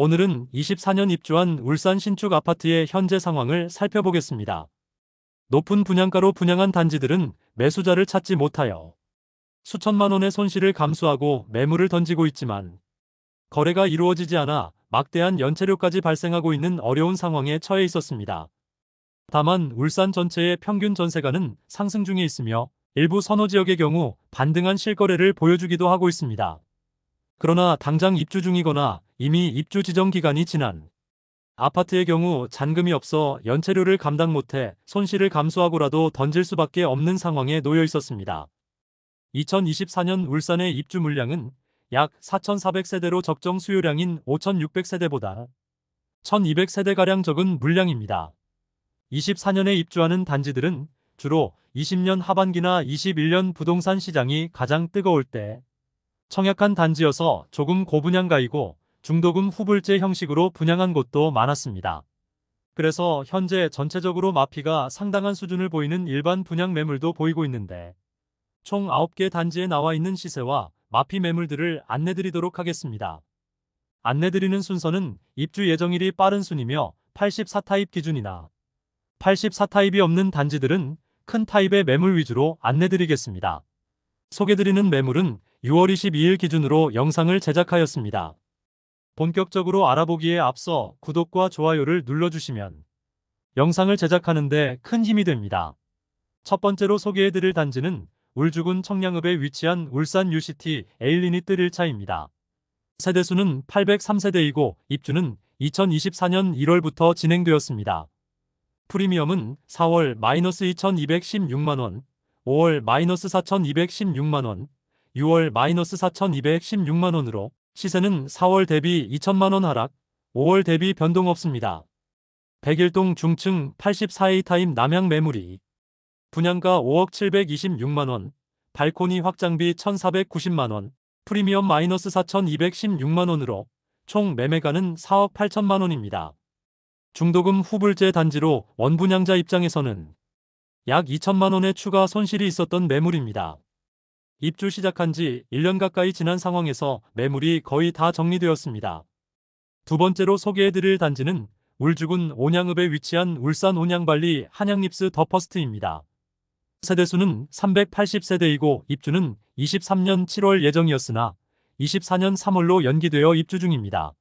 오늘은 24년 입주한 울산 신축 아파트의 현재 상황을 살펴보겠습니다. 높은 분양가로 분양한 단지들은 매수자를 찾지 못하여 수천만 원의 손실을 감수하고 매물을 던지고 있지만 거래가 이루어지지 않아 막대한 연체료까지 발생하고 있는 어려운 상황에 처해 있었습니다. 다만 울산 전체의 평균 전세가는 상승 중에 있으며 일부 선호 지역의 경우 반등한 실거래를 보여주기도 하고 있습니다. 그러나 당장 입주 중이거나 이미 입주 지정 기간이 지난 아파트의 경우 잔금이 없어 연체료를 감당 못해 손실을 감수하고라도 던질 수밖에 없는 상황에 놓여 있었습니다. 2024년 울산의 입주 물량은 약 4,400세대로 적정 수요량인 5,600세대보다 1,200세대가량 적은 물량입니다. 24년에 입주하는 단지들은 주로 20년 하반기나 21년 부동산 시장이 가장 뜨거울 때 청약한 단지여서 조금 고분양가이고 중도금 후불제 형식으로 분양한 곳도 많았습니다. 그래서 현재 전체적으로 마피가 상당한 수준을 보이는 일반 분양 매물도 보이고 있는데 총 9개 단지에 나와 있는 시세와 마피 매물들을 안내드리도록 하겠습니다. 안내드리는 순서는 입주 예정일이 빠른 순이며 84타입 기준이나 84타입이 없는 단지들은 큰 타입의 매물 위주로 안내드리겠습니다. 소개드리는 매물은 6월 22일 기준으로 영상을 제작하였습니다. 본격적으로 알아보기에 앞서 구독과 좋아요를 눌러주시면 영상을 제작하는데 큰 힘이 됩니다. 첫 번째로 소개해드릴 단지는 울주군 청량읍에 위치한 울산 UCT 에일리니트 1차입니다. 세대수는 803세대이고 입주는 2024년 1월부터 진행되었습니다. 프리미엄은 4월 마이너스 2216만원, 5월 마이너스 4216만원, 6월 마이너스 4216만원으로 시세는 4월 대비 2천만원 하락, 5월 대비 변동 없습니다. 백일동 중층 84A 타임 남양 매물이 분양가 5억 726만원, 발코니 확장비 1490만원, 프리미엄 마이너스 4216만원으로 총 매매가는 4억 8천만원입니다. 중도금 후불제 단지로 원분양자 입장에서는 약 2천만원의 추가 손실이 있었던 매물입니다. 입주 시작한 지 1년 가까이 지난 상황에서 매물이 거의 다 정리되었습니다. 두 번째로 소개해드릴 단지는 울주군 온양읍에 위치한 울산 온양발리 한양립스 더 퍼스트입니다. 세대수는 380세대이고 입주는 23년 7월 예정이었으나 24년 3월로 연기되어 입주 중입니다.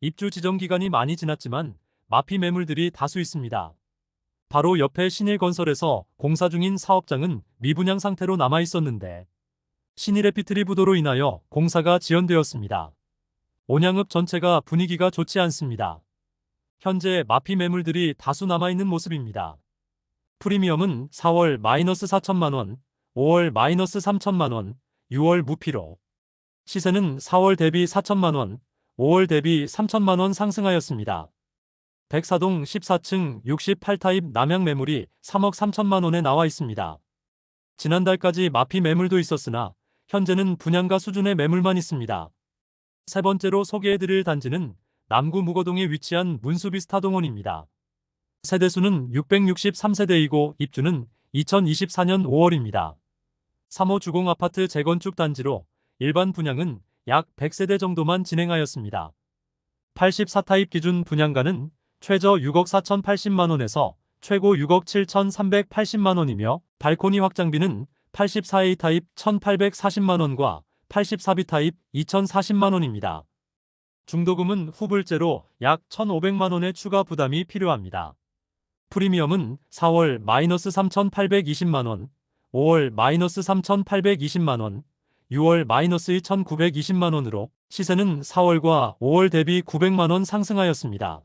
입주 지정 기간이 많이 지났지만 마피 매물들이 다수 있습니다. 바로 옆에 신일건설에서 공사 중인 사업장은 미분양 상태로 남아 있었는데 신일의 피트리 부도로 인하여 공사가 지연되었습니다. 온양읍 전체가 분위기가 좋지 않습니다. 현재 마피 매물들이 다수 남아있는 모습입니다. 프리미엄은 4월 마이너스 4천만원, 5월 마이너스 3천만원, 6월 무피로 시세는 4월 대비 4천만원, 5월 대비 3천만원 상승하였습니다. 백사동 14층 68타입 남양 매물이 3억 3천만 원에 나와 있습니다. 지난달까지 마피 매물도 있었으나 현재는 분양가 수준의 매물만 있습니다. 세 번째로 소개해드릴 단지는 남구 무거동에 위치한 문수비스타동원입니다. 세대수는 663세대이고 입주는 2024년 5월입니다. 3호 주공 아파트 재건축 단지로 일반 분양은 약 100세대 정도만 진행하였습니다. 84타입 기준 분양가는 최저 6억 4,080만원에서 최고 6억 7,380만원이며 발코니 확장비는 84A 타입 1,840만원과 84B 타입 2,040만원입니다. 중도금은 후불제로 약 1,500만원의 추가 부담이 필요합니다. 프리미엄은 4월 마이너스 3,820만원, 5월 마이너스 3,820만원, 6월 마이너스 2,920만원으로 시세는 4월과 5월 대비 900만원 상승하였습니다.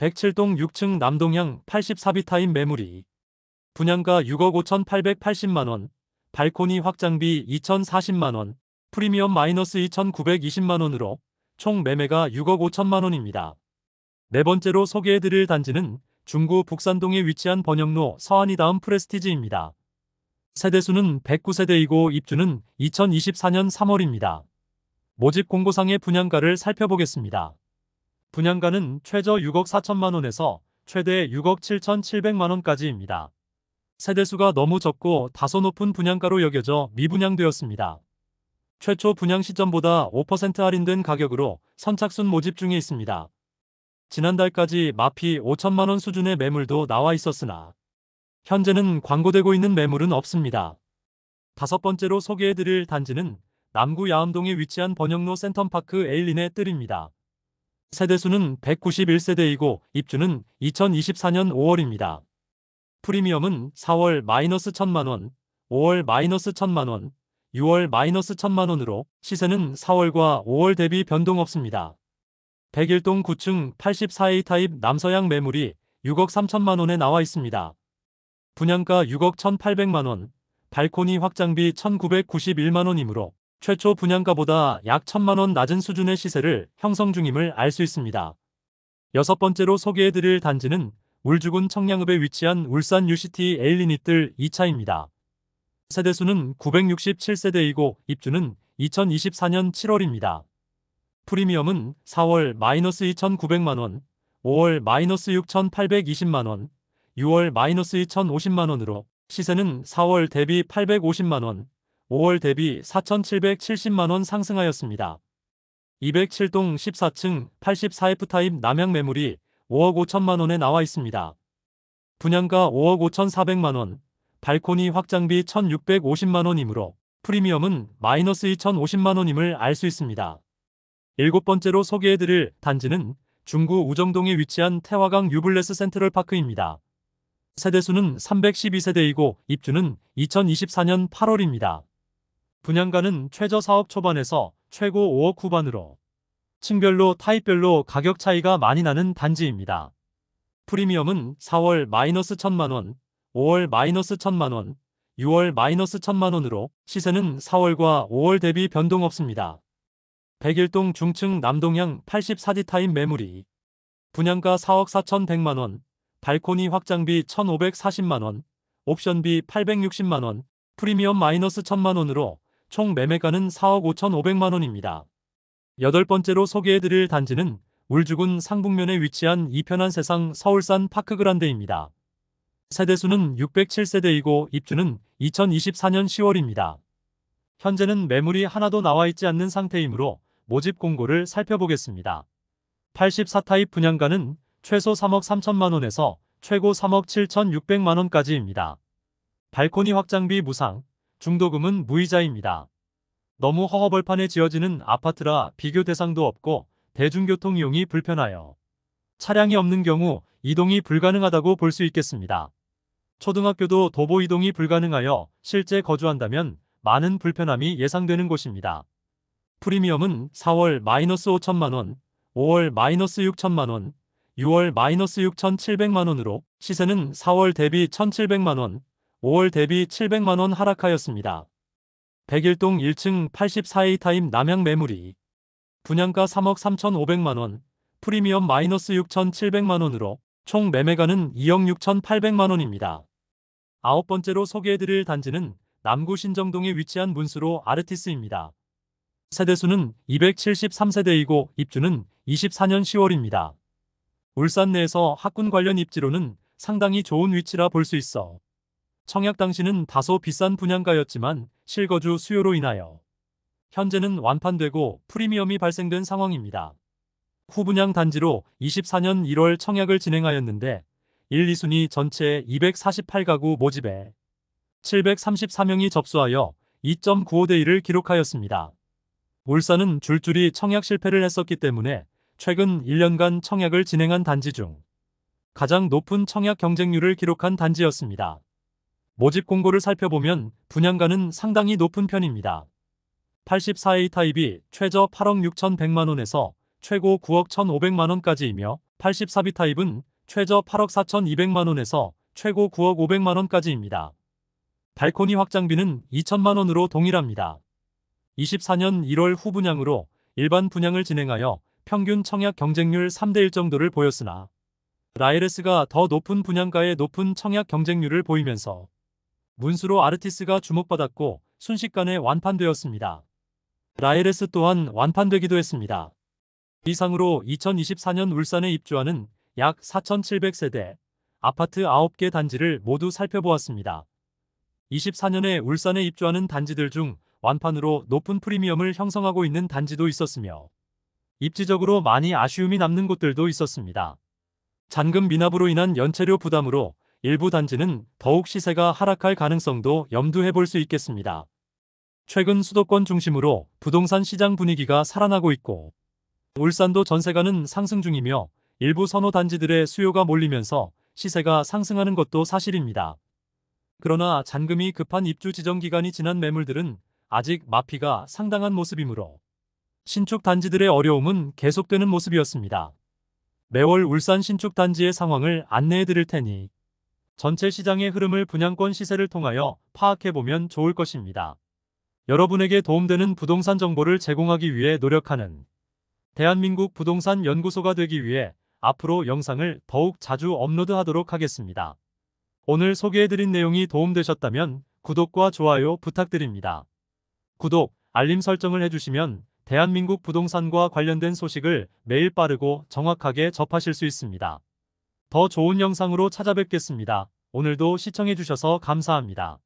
107동 6층 남동향 84비 타임 매물이 분양가 6억 5,880만원, 발코니 확장비 2,040만원, 프리미엄 마이너스 2,920만원으로 총 매매가 6억 5천만원입니다. 네 번째로 소개해드릴 단지는 중구 북산동에 위치한 번영로 서안이 다음 프레스티지입니다. 세대수는 109세대이고 입주는 2024년 3월입니다. 모집 공고상의 분양가를 살펴보겠습니다. 분양가는 최저 6억 4천만 원에서 최대 6억 7천7백만원까지입니다. 세대수가 너무 적고 다소 높은 분양가로 여겨져 미분양되었습니다. 최초 분양 시점보다 5% 할인된 가격으로 선착순 모집 중에 있습니다. 지난달까지 마피 5천만 원 수준의 매물도 나와 있었으나 현재는 광고되고 있는 매물은 없습니다. 다섯 번째로 소개해드릴 단지는 남구 야암동에 위치한 번영로 센텀파크 에일린의 뜰입니다. 세대수는 191세대이고 입주는 2024년 5월입니다. 프리미엄은 4월 마이너스 1천만원, 5월 마이너스 1천만원, 6월 마이너스 1천만원으로 시세는 4월과 5월 대비 변동 없습니다. 101동 9층 84A 타입 남서양 매물이 6억 3천만원에 나와 있습니다. 분양가 6억 1,800만원, 발코니 확장비 1,991만원이므로 최초 분양가보다 약 1천만원 낮은 수준의 시세를 형성 중임을 알 수 있습니다. 여섯 번째로 소개해드릴 단지는 울주군 청량읍에 위치한 울산 UCT 에일리니뜰 2차입니다. 세대수는 967세대이고 입주는 2024년 7월입니다. 프리미엄은 4월 마이너스 2,900만원, 5월 마이너스 6,820만원, 6월 마이너스 2,050만원으로 시세는 4월 대비 850만원, 5월 대비 4,770만원 상승하였습니다. 207동 14층 84F 타입 남양 매물이 5억 5천만원에 나와 있습니다. 분양가 5억 5,400만원, 발코니 확장비 1,650만원이므로 프리미엄은 마이너스 2,050만원임을 알 수 있습니다. 일곱 번째로 소개해드릴 단지는 중구 우정동에 위치한 태화강 유블레스 센트럴 파크입니다. 세대수는 312세대이고 입주는 2024년 8월입니다. 분양가는 최저 4억 초반에서 최고 5억 후반으로 층별로 타입별로 가격 차이가 많이 나는 단지입니다. 프리미엄은 4월 마이너스 1천만원, 5월 마이너스 1천만원, 6월 마이너스 1천만원으로 시세는 4월과 5월 대비 변동 없습니다. 101동 중층 남동향 84D 타입 매물이 분양가 4억 4천100만원, 발코니 확장비 1,540만원, 옵션비 860만원, 프리미엄 마이너스 1천만원으로 총 매매가는 4억 5천5백만원입니다. 여덟 번째로 소개해드릴 단지는 울주군 상북면에 위치한 이편한 세상 서울산 파크그란데입니다. 세대수는 607세대이고 입주는 2024년 10월입니다. 현재는 매물이 하나도 나와 있지 않는 상태이므로 모집 공고를 살펴보겠습니다. 84타입 분양가는 최소 3억 3천만원에서 최고 3억 7천 6백만원까지입니다. 발코니 확장비 무상, 중도금은 무이자입니다. 너무 허허벌판에 지어지는 아파트라 비교 대상도 없고 대중교통 이용이 불편하여 차량이 없는 경우 이동이 불가능하다고 볼 수 있겠습니다. 초등학교도 도보 이동이 불가능하여 실제 거주한다면 많은 불편함이 예상되는 곳입니다. 프리미엄은 4월 마이너스 5천만원, 5월 마이너스 6천만원, 6월 마이너스 6,700만원으로 시세는 4월 대비 1,700만원, 5월 대비 700만원 하락하였습니다. 101동 1층 84A 타입 남양 매물이 분양가 3억 3,500만원, 프리미엄 마이너스 6,700만원으로 총 매매가는 2억 6,800만원입니다. 아홉 번째로 소개해드릴 단지는 남구 신정동에 위치한 문수로 아르티스입니다. 세대수는 273세대이고 입주는 24년 10월입니다. 울산 내에서 학군 관련 입지로는 상당히 좋은 위치라 볼 수 있어 청약 당시는 다소 비싼 분양가였지만 실거주 수요로 인하여 현재는 완판되고 프리미엄이 발생된 상황입니다. 후분양 단지로 24년 1월 청약을 진행하였는데 1, 2순위 전체 248가구 모집에 734명이 접수하여 2.95대 1을 기록하였습니다. 울산은 줄줄이 청약 실패를 했었기 때문에 최근 1년간 청약을 진행한 단지 중 가장 높은 청약 경쟁률을 기록한 단지였습니다. 모집 공고를 살펴보면 분양가는 상당히 높은 편입니다. 84A 타입이 최저 8억 6,100만원에서 최고 9억 1,500만원까지이며 84B 타입은 최저 8억 4,200만원에서 최고 9억 500만원까지입니다. 발코니 확장비는 2천만원으로 동일합니다. 24년 1월 후분양으로 일반 분양을 진행하여 평균 청약 경쟁률 3대1 정도를 보였으나 라이레스가 더 높은 분양가의 높은 청약 경쟁률을 보이면서 문수로 아르티스가 주목받았고 순식간에 완판되었습니다. 라이레스 또한 완판되기도 했습니다. 이상으로 2024년 울산에 입주하는 약 4,700세대 아파트 9개 단지를 모두 살펴보았습니다. 24년에 울산에 입주하는 단지들 중 완판으로 높은 프리미엄을 형성하고 있는 단지도 있었으며 입지적으로 많이 아쉬움이 남는 곳들도 있었습니다. 잔금 미납으로 인한 연체료 부담으로 일부 단지는 더욱 시세가 하락할 가능성도 염두해 볼 수 있겠습니다. 최근 수도권 중심으로 부동산 시장 분위기가 살아나고 있고 울산도 전세가는 상승 중이며 일부 선호 단지들의 수요가 몰리면서 시세가 상승하는 것도 사실입니다. 그러나 잔금이 급한 입주 지정 기간이 지난 매물들은 아직 마피가 상당한 모습이므로 신축 단지들의 어려움은 계속되는 모습이었습니다. 매월 울산 신축 단지의 상황을 안내해 드릴 테니 전체 시장의 흐름을 분양권 시세를 통하여 파악해 보면 좋을 것입니다. 여러분에게 도움되는 부동산 정보를 제공하기 위해 노력하는 대한민국 부동산 연구소가 되기 위해 앞으로 영상을 더욱 자주 업로드하도록 하겠습니다. 오늘 소개해드린 내용이 도움되셨다면 구독과 좋아요 부탁드립니다. 구독, 알림 설정을 해주시면 대한민국 부동산과 관련된 소식을 매일 빠르고 정확하게 접하실 수 있습니다. 더 좋은 영상으로 찾아뵙겠습니다. 오늘도 시청해주셔서 감사합니다.